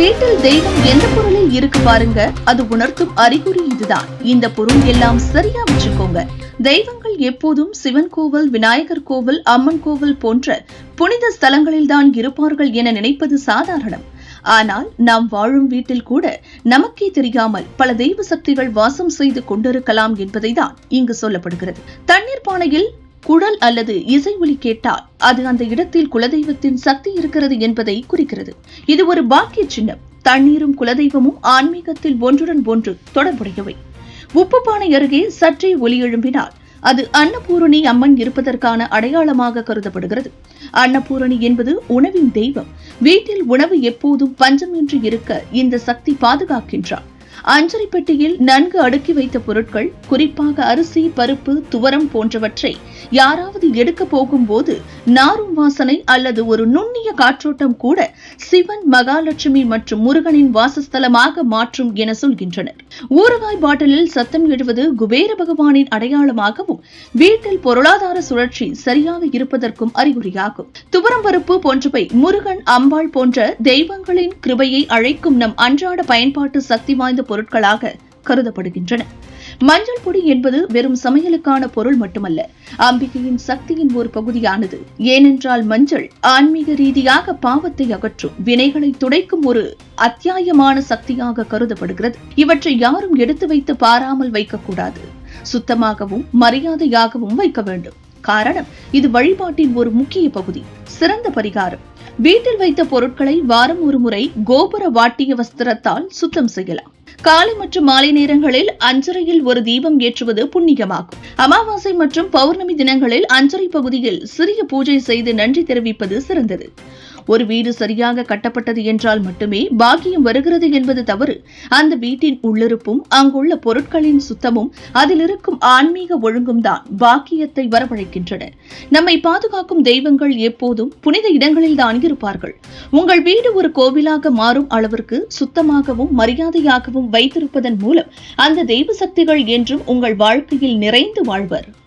வீட்டில் தெய்வம் எந்த பொருளில் இருக்கு பாருங்க. அது உணர்த்தும் அறிகுறி இதுதான். இந்த பொருள் எல்லாம் சரியா வச்சுக்கோங்க. தெய்வங்கள் எப்போதும் சிவன் கோவில் விநாயகர் கோவில் அம்மன் கோவில் போன்ற புனித ஸ்தலங்களில் தான் இருப்பார்கள் என நினைப்பது சாதாரணம். ஆனால் நாம் வாழும் வீட்டில் கூட நமக்கே தெரியாமல் பல தெய்வ சக்திகள் வாசம் செய்து கொண்டிருக்கலாம் என்பதை தான் இங்கு சொல்லப்படுகிறது. தண்ணீர் பானையில் குழல் அல்லது இசை ஒலி கேட்டால் அது அந்த இடத்தில் குலதெய்வத்தின் சக்தி இருக்கிறது என்பதை குறிக்கிறது. இது ஒரு பாக்கிய சின்னம். தண்ணீரும் குலதெய்வமும் ஆன்மீகத்தில் ஒன்றுடன் ஒன்று தொடர்புடையவை. உப்பு பானை அருகே சற்றே ஒலி எழும்பினால் அது அன்னபூரணி அம்மன் இருப்பதற்கான அடையாளமாக கருதப்படுகிறது. அன்னபூரணி என்பது உணவின் தெய்வம். வீட்டில் உணவு எப்போதும் பஞ்சமின்றி இருக்க இந்த சக்தி பாதுகாக்கின்றார் அஞ்சரை பெட்டியில் நன்கு அடுக்கி வைத்த பொருட்கள் குறிப்பாக அரிசி பருப்பு துவரம் போன்றவற்றை யாராவது எடுக்க போகும்போது நாரும் வாசனை அல்லது ஒரு நுண்ணிய காற்றோட்டம் கூட சிவன் மகாலட்சுமி மற்றும் முருகனின் வாசஸ்தலமாக மாற்றும் என சொல்கின்றனர். ஊறுகாய் பாட்டிலில் சத்தம் எழுவது குபேர பகவானின் அடையாளமாகவும் வீட்டில் பொருளாதார சுழற்சி சரியாக இருப்பதற்கும் அறிகுறியாகும். துவரம் பருப்பு போன்றவை முருகன் அம்பாள் போன்ற தெய்வங்களின் கிருபையை அழைக்கும் நம் அன்றாட பயன்பாட்டு சக்தி வாய்ந்த பொருட்களாக கருதப்படுகின்றன. மஞ்சள் பொடி என்பது வெறும் சமையலுக்கான பொருள் மட்டுமல்ல அம்பிகையின் சக்தியின் ஒரு பகுதியானது. ஏனென்றால் மஞ்சள் ஆன்மீக ரீதியாக பாவத்தை அகற்றும் வினைகளை துடைக்கும் ஒரு அத்தியாயமான சக்தியாக கருதப்படுகிறது. இவற்றை யாரும் எடுத்து வைத்து பாராமல் வைக்கக்கூடாது. சுத்தமாகவும் மரியாதையாகவும் வைக்க வேண்டும். காரணம் இது வழிபாட்டின் ஒரு முக்கிய பகுதி சிறந்த பரிகாரம். வீட்டில் வைத்த பொருட்களை வாரம் ஒரு முறை கோபுர வாட்டிய வஸ்திரத்தால் சுத்தம் செய்யலாம். காலை மற்றும் மாலை நேரங்களில் அஞ்சரையில் ஒரு தீபம் ஏற்றுவது புண்ணியமாகும். அமாவாசை மற்றும் பௌர்ணமி தினங்களில் அஞ்சரை பகுதியில் சிறிய பூஜை செய்து நன்றி தெரிவிப்பது சிறந்தது. ஒரு வீடு சரியாக கட்டப்பட்டது என்றால் மட்டுமே பாக்கியம் வருகிறது என்பது தவறு. அந்த வீட்டின் உள்ளிருப்பும் அங்குள்ள பொருட்களின் சுத்தமும் அதில் இருக்கும் ஆன்மீக ஒழுங்கும் தான் பாக்கியத்தை வரவழைக்கின்றன. நம்மை பாதுகாக்கும் தெய்வங்கள் எப்போதும் புனித இடங்களில் தான் இருப்பார்கள். உங்கள் வீடு ஒரு கோவிலாக மாறும் அளவிற்கு சுத்தமாகவும் மரியாதையாகவும் வைத்திருப்பதன் மூலம் அந்த தெய்வ சக்திகள் என்றும் உங்கள் வாழ்க்கையில் நிறைந்து வாழ்வர்.